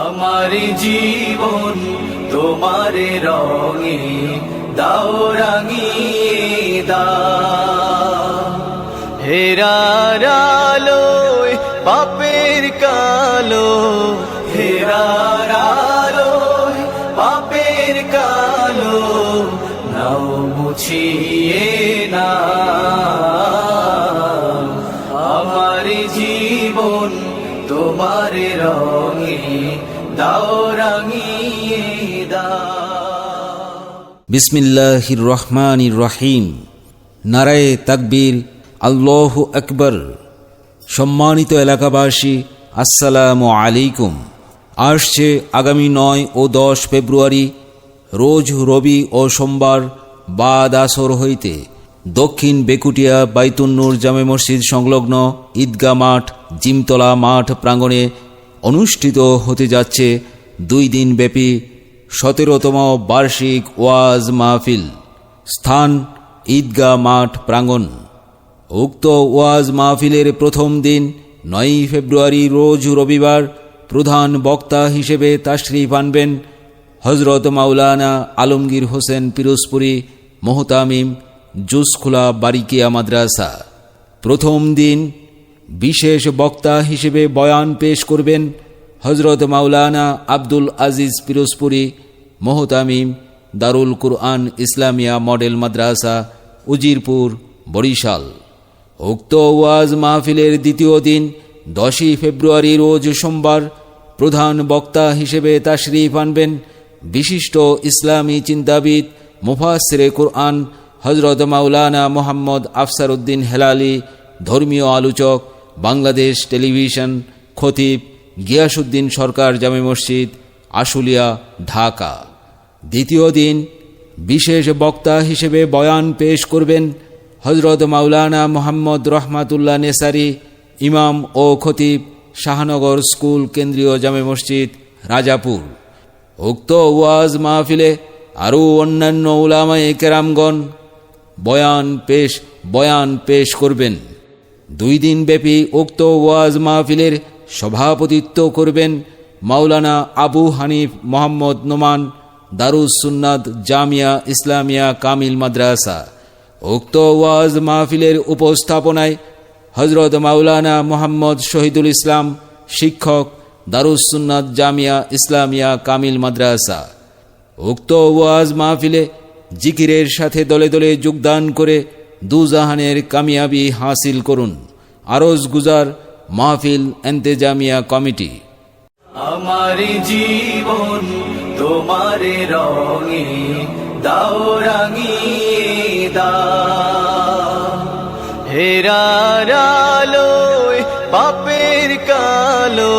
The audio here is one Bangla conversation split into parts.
আমার জীবন তোমার রঙে দাও দাও। হেরার আলোয় পাপের কালো, হেরার আলোয় পাপের কালো, নাও মুছিয়ে বিসমিল্লাহির রহিম। নারায়ে তাকবীর, আল্লাহ আকবর। সম্মানিত এলাকাবাসী, আসসালামু আলাইকুম। আসছে আগামী নয় ও দশ ফেব্রুয়ারি, রোজ রবি ও সোমবার বাদ আসর হইতে দক্ষিণ বেকুটিয়া বাইতুন্নুর জামে মসজিদ সংলগ্ন ঈদগা মাঠ, জিমতলা মাঠ প্রাঙ্গণে অনুষ্ঠিত হতে যাচ্ছে দুই দিন ব্যাপী সতেরোতম বার্ষিক ওয়াজ মাহফিল, স্থান ঈদগাহ মাঠ প্রাঙ্গণ। উক্ত ওয়াজ মাহফিলের প্রথম দিন নয়ই ফেব্রুয়ারি রোজ রবিবার প্রধান বক্তা হিসেবে তাশরিফ আনবেন হজরত মাওলানা আলমগীর হোসেন পিরোজপুরি, মোহতামিম জুসখোলা বারিকিয়া মাদ্রাসা। প্রথম দিন বিশেষ বক্তা হিসেবে বয়ান পেশ করবেন হজরত মাওলানা আব্দুল আজিজ পিরোজপুরি, মোহতামিম দারুল কুরআন ইসলামিয়া মডেল মাদ্রাসা, উজিরপুর, বরিশাল। উক্ত ওয়াজ মাহফিলের দ্বিতীয় দিন, দশই ফেব্রুয়ারি রোজ সোমবার, প্রধান বক্তা হিসেবে তাশরিফ আনবেন বিশিষ্ট ইসলামী চিন্তাবিদ মুফাসরে কুরআন হজরত মাওলানা মোহাম্মদ আফসার উদ্দিন হেলালি, ধর্মীয় আলোচক বাংলাদেশ টেলিভিশন খতিব গিয়াসুদ্দিন সরকার জামে মসজিদ, আশুলিয়া, ঢাকা। দ্বিতীয় দিন বিশেষ বক্তা হিসেবে বয়ান পেশ করবেন হজরত মাওলানা মোহাম্মদ রহমাতুল্লাহ নেসারি, ইমাম ও খতিব শাহনগর স্কুল কেন্দ্রীয় জামে মসজিদ, রাজাপুর। উক্ত ওয়াজ মাহফিলে আরও অন্যান্য উলামায়ে কেরামগণ বয়ান পেশ বয়ান পেশ করবেন। দুই দিন ব্যাপী উক্ত ওয়াজ মাহফিলের সভাপতিত্ব করবেন মাওলানা আবু হানিফ মোহাম্মদ নোমান দারুস সুন্নাত জামিয়া ইসলামিয়া কামিল মাদ্রাসা। উক্ত ওয়াজ মাহফিলের উপস্থাপনায় হজরত মাওলানা মোহাম্মদ শহীদুল ইসলাম শিক্ষক দারুস সুন্নাত জামিয়া ইসলামিয়া কামিল মাদ্রাসা। উক্ত ওয়াজ মাহফিলে জিকিরের সাথে দলে দলে যোগদান করে দুজাহানের কামিয়াবি হাসিল করুন। আরজ গুজার মাহফিল এন্তেজামিয়া কমিটি। আমার জীবন তোমার রঙে দাও, রাঙিয়ে হেরার পাপের কালো,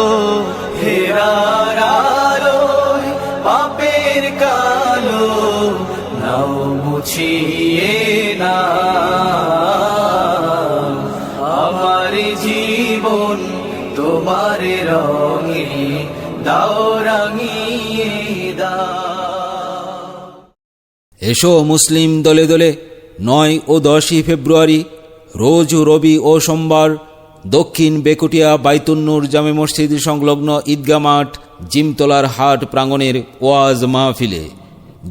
হেরার এসো মুসলিম দলে দলে, নয় ও দশই ফেব্রুয়ারি, রোজ রবি ও সোমবার, দক্ষিণ বেকুটিয়া বাইতুন্নুর জামে মসজিদ সংলগ্ন ঈদগা মাঠ, জিমতলার হাট প্রাঙ্গণের ওয়াজ মাহফিলে।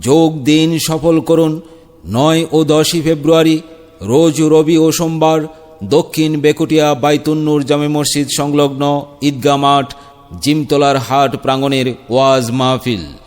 যোগ দিন সফল করুন, নয় ও দশই ফেব্রুয়ারি, রোজ রবি ও সোমবার, দক্ষিণ বেকুটিয়া বাইতুন্নুর জামে মসজিদ সংলগ্ন ঈদগা মাঠ জিমতলার হাট প্রাঙ্গণের ওয়াজ মাহফিল।